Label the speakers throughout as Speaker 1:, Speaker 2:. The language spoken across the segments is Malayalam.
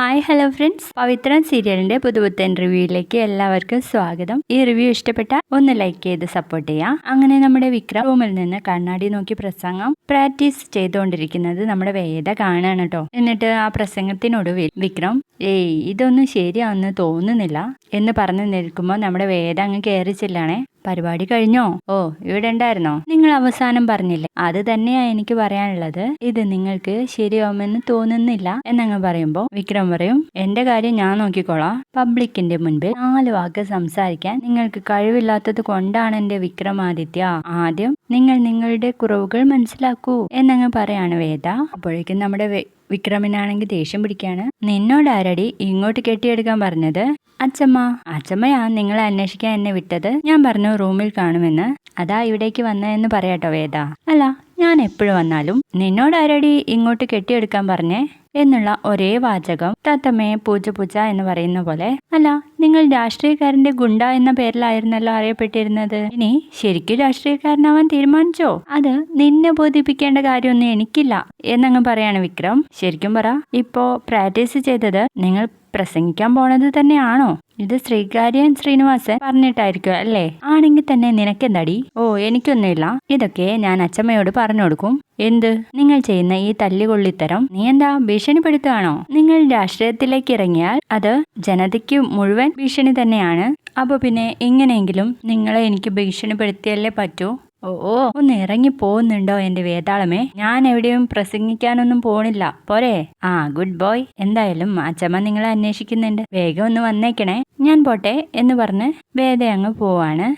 Speaker 1: ഹായ് ഹലോ ഫ്രണ്ട്സ് പവിത്രൻ സീരിയലിന്റെ പുതുപുത്തൻ റിവ്യൂയിലേക്ക് എല്ലാവർക്കും സ്വാഗതം. ഈ റിവ്യൂ ഇഷ്ടപ്പെട്ട ഒന്ന് ലൈക്ക് ചെയ്ത് സപ്പോർട്ട് ചെയ്യാം. അങ്ങനെ നമ്മുടെ വിക്രം റൂമിൽ നിന്ന് കണ്ണാടി നോക്കി പ്രസംഗം പ്രാക്ടീസ് ചെയ്തുകൊണ്ടിരിക്കുന്നത് നമ്മുടെ വേദ കാണാണ് കേട്ടോ എന്നിട്ട് ആ പ്രസംഗത്തിനൊടുവിൽ വിക്രം ഏയ് ഇതൊന്നും ശരിയാണെന്ന് തോന്നുന്നില്ല എന്ന് പറഞ്ഞു നിൽക്കുമ്പോൾ നമ്മുടെ വേദ അങ്ങ് കയറി ചെല്ലാണേ. പരിപാടി കഴിഞ്ഞോ? ഓ ഇവിടെ ഉണ്ടായിരുന്നോ? നിങ്ങൾ അവസാനം പറഞ്ഞില്ലേ. അത് തന്നെയാ എനിക്ക് പറയാനുള്ളത്. ഇത് നിങ്ങൾക്ക് ശരിയാവുമെന്ന് തോന്നുന്നില്ല എന്നങ്ങ് പറയുമ്പോ വിക്രം പറയും എന്റെ കാര്യം ഞാൻ നോക്കിക്കോളാം. പബ്ലിക്കിന്റെ മുൻപിൽ നാല് വാക്ക് സംസാരിക്കാൻ നിങ്ങൾക്ക് കഴിവില്ലാത്തത് കൊണ്ടാണ് എന്റെ വിക്രമാദിത്യ ആദ്യം നിങ്ങൾ നിങ്ങളുടെ കുറവുകൾ മനസ്സിലാക്കൂ എന്നങ്ങ് പറയാണ് വേദ. അപ്പോഴേക്കും നമ്മുടെ വിക്രമിനാണെങ്കിൽ ദേഷ്യം പിടിക്കാണ് നിന്നോട് ആരടി ഇങ്ങോട്ട് കെട്ടിയെടുക്കാൻ പറഞ്ഞത്? അച്ചമ്മ അച്ചമ്മയാ നിങ്ങളെ അന്വേഷിക്കാൻ എന്നെ വിട്ടത്? ഞാൻ പറഞ്ഞു റൂമിൽ കാണുമെന്ന്. അതാ ഇവിടേക്ക് വന്നതെന്ന് പറയാട്ടോ വേദ. അല്ല ഞാൻ എപ്പോഴും വന്നാലും. നിന്നോട് ആരടി ഇങ്ങോട്ട് കെട്ടിയെടുക്കാൻ പറഞ്ഞേ? എന്നുള്ള ഒരേ വാചകം തത്തമ്മയെ പൂജ പൂജ എന്ന് പറയുന്ന പോലെ. അല്ല നിങ്ങൾ രാഷ്ട്രീയക്കാരന്റെ ഗുണ്ട എന്ന പേരിലായിരുന്നല്ലോ അറിയപ്പെട്ടിരുന്നത്. ഇനി ശരിക്കും രാഷ്ട്രീയക്കാരനാവാൻ തീരുമാനിച്ചോ? അത് നിന്നെ ബോധിപ്പിക്കേണ്ട കാര്യമൊന്നും എനിക്കില്ല എന്നങ്ങ് പറയാണ് വിക്രം. ശരിക്കും പറ ഇപ്പോ പ്രാക്ടീസ് ചെയ്തത് നിങ്ങൾ പ്രസംഗിക്കാൻ പോണത് തന്നെയാണോ? ഇത് ശ്രീകാര്യൻ ശ്രീനിവാസൻ പറഞ്ഞിട്ടായിരിക്കും അല്ലേ? ആണെങ്കിൽ തന്നെ നിനക്കെന്താടി? ഓ എനിക്കൊന്നുമില്ല. ഇതൊക്കെ ഞാൻ അച്ഛമ്മയോട് പറഞ്ഞു കൊടുക്കും. എന്ത്? നിങ്ങൾ ചെയ്യുന്ന ഈ തല്ലുകൊള്ളിത്തരം നീ എന്താ ഭീഷണിപ്പെടുത്തുകയാണോ? നിങ്ങൾ രാഷ്ട്രീയത്തിലേക്ക് ഇറങ്ങിയാൽ അത് ജനതയ്ക്ക് മുഴുവൻ ഭീഷണി തന്നെയാണ്. അപ്പൊ പിന്നെ എങ്ങനെയെങ്കിലും നിങ്ങളെ എനിക്ക് ഭീഷണിപ്പെടുത്തിയല്ലേ പറ്റൂ? ഓ ഓ ഒന്ന് ഇറങ്ങി പോകുന്നുണ്ടോ എന്റെ വേതാളമേ? ഞാൻ എവിടെയും പ്രസംഗിക്കാനൊന്നും പോണില്ല. പോരെ? ആ ഗുഡ് ബോയ്. എന്തായാലും അച്ചമ്മ നിങ്ങളെ അന്വേഷിക്കുന്നുണ്ട്. വേഗം ഒന്ന് വന്നേക്കണേ. ഞാൻ പോട്ടെ എന്ന് പറഞ്ഞ് വേദ അങ്ങ് പോവാണ്.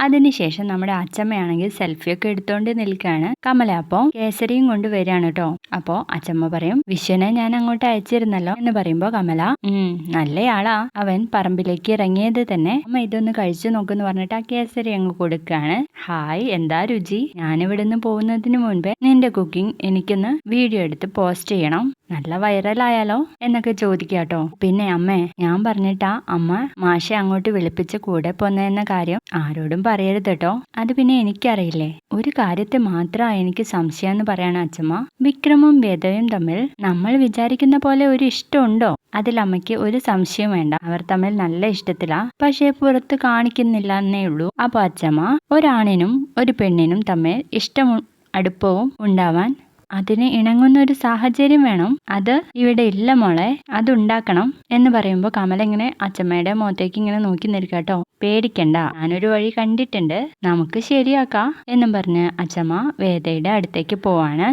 Speaker 1: അതിനുശേഷം നമ്മുടെ അച്ചമ്മയാണെങ്കിൽ സെൽഫിയൊക്കെ എടുത്തോണ്ട് നിൽക്കുകയാണ് കമല അപ്പോ കേസരിയും കൊണ്ട് വരികയാണ് കേട്ടോ അപ്പോ അച്ചമ്മ പറയും വിശ്വനെ ഞാൻ അങ്ങോട്ട് അയച്ചിരുന്നല്ലോ. എന്ന് പറയുമ്പോ കമല ഉം നല്ലയാളാ. അവൻ പറമ്പിലേക്ക് ഇറങ്ങിയത് തന്നെ. അമ്മ ഇതൊന്ന് കഴിച്ചു നോക്കുന്നു പറഞ്ഞിട്ട് ആ കേസരി അങ്ങ് കൊടുക്കുകയാണ്. ഹായ് എന്താ രുചി? ഞാനിവിടുന്ന് പോകുന്നതിന് മുൻപേ നിന്റെ കുക്കിംഗ് എനിക്കൊന്ന് വീഡിയോ എടുത്ത് പോസ്റ്റ് ചെയ്യണം. നല്ല വൈറലായാലോ എന്നൊക്കെ ചോദിക്കാട്ടോ പിന്നെ അമ്മേ ഞാൻ പറഞ്ഞിട്ടാ അമ്മ മാഷെ അങ്ങോട്ട് വിളിപ്പിച്ച് കൂടെ പോന്നെന്ന കാര്യം ആരോടും പറയരുത് കേട്ടോ അത് പിന്നെ എനിക്കറിയില്ലേ? ഒരു കാര്യത്തെ മാത്രമാണ് എനിക്ക് സംശയം എന്ന് പറയണ അച്ഛമ്മ വിക്രമും വേദയും തമ്മിൽ നമ്മൾ വിചാരിക്കുന്ന പോലെ ഒരു ഇഷ്ടമുണ്ടോ? അതിൽ അമ്മയ്ക്ക് ഒരു സംശയം വേണ്ട. അവർ തമ്മിൽ നല്ല ഇഷ്ടത്തിലാ. പക്ഷേ പുറത്ത് കാണിക്കുന്നില്ല എന്നേ ഉള്ളൂ. അപ്പൊ അച്ഛമ്മ ഒരാണിനും ഒരു പെണ്ണിനും തമ്മിൽ ഇഷ്ടം അടുപ്പവും ഉണ്ടാവാൻ അതിന് ഇണങ്ങുന്ന ഒരു സാഹചര്യം വേണം. അത് ഇവിടെ ഇല്ല മോളെ. അതുണ്ടാക്കണം എന്ന് പറയുമ്പോൾ കമൽ ഇങ്ങനെ അച്ഛമ്മയുടെ മുഖത്തേക്ക് ഇങ്ങനെ നോക്കി നിൽക്കാട്ടോ പേടിക്കണ്ട. ഞാനൊരു വഴി കണ്ടിട്ടുണ്ട്. നമുക്ക് ശരിയാക്കാം എന്നും പറഞ്ഞ് അച്ഛമ്മ വേദയുടെ അടുത്തേക്ക് പോവാണ്.